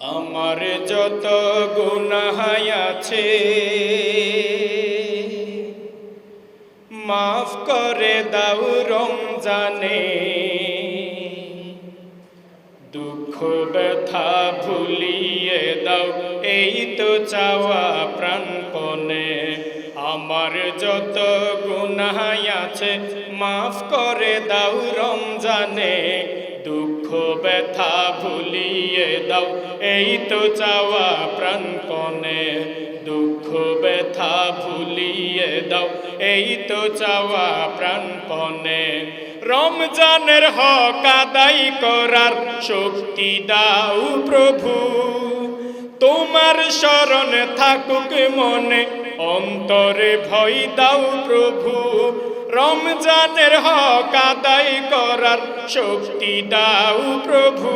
আমার যত গুনাহাই আছে, মাফ করে দাও রমজানে। দুঃখ, ব্যথা ভুলিয়ে দাও, এই তো চাওয়া প্রাণপণে। আমার যত গুনাহাই আছে, মাফ করে দাও রমজানে। ব্যথা ভুলিয়ে দাও। এই তো চাওয়া প্রাণপণে। দুঃখ ব্যথা ভুলিয়ে দাও। এই তো চাওয়া প্রাণপণে। রমজানের হক আদায় করার শক্তি দাও প্রভু। তোমার স্মরণ থাকুক মনে। অন্তরে ভয় দাও প্রভু। রমজানের হক আদায় করার শক্তি দাও প্রভু।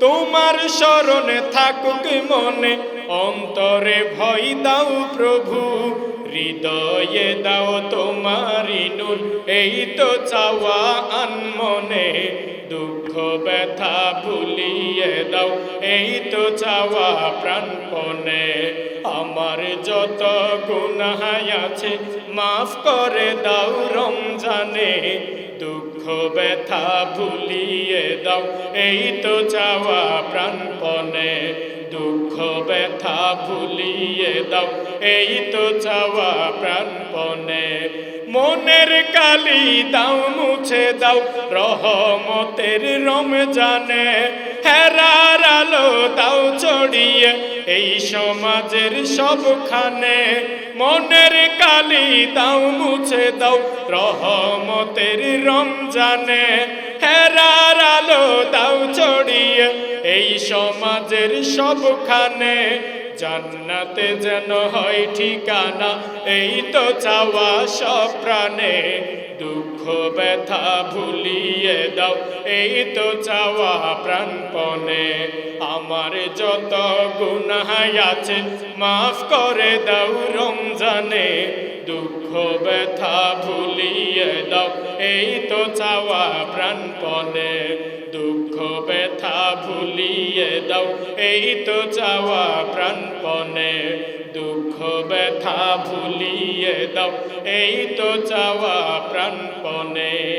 তোমার স্মরণে থাকুক মনে, অন্তরে ভয় দাও প্রভু। হৃদয়ে দাও তোমারি নূর এই তো চাওয়া আনমনে, দুঃখ, ব্যথা ভুলিয়ে দাও। এই তো চাওয়া প্রাণপণে, আমার যত গুনাহাই আছে, মাফ করে দাও রমজানে। দুঃখ, ব্যথা ভুলিয়ে দাও। এই তো চাওয়া প্রাণপণে ব্যথা ভুলিয়ে দাও। এই তো চাওয়া প্রাণপণে। মনের কালি দাও, মুছে দাও। রহমতের রমজানে হেরার আলো দাও চড়িয়ে এই সমাজের সবখানে মনের কালি দাও, মুছে দাও। রহমতের রমজানে হেরার আলো দাও ছড়িয়ে, এই সমাজের সবখানে। জান্নাতে যেন হয় ঠিকানা, এই তো চাওয়া সব প্রাণে। দুঃখ, ব্যথা ভুলিয়ে দাও, এই তো চাওয়া প্রাণপণে। আমার যত গুনাহাই আছে, মাফ করে দাও রমজানে। দুঃখ ব্যথা ভুলিয়ে দাও। এই তো চাওয়া প্রাণপণে। দুঃখ ব্যথা ভুলিয়ে দাও। এই তো চাওয়া প্রাণপণে। দুঃখ ব্যথা ভুলিয়ে দাও। এই তো চাওয়া প্রাণপণে।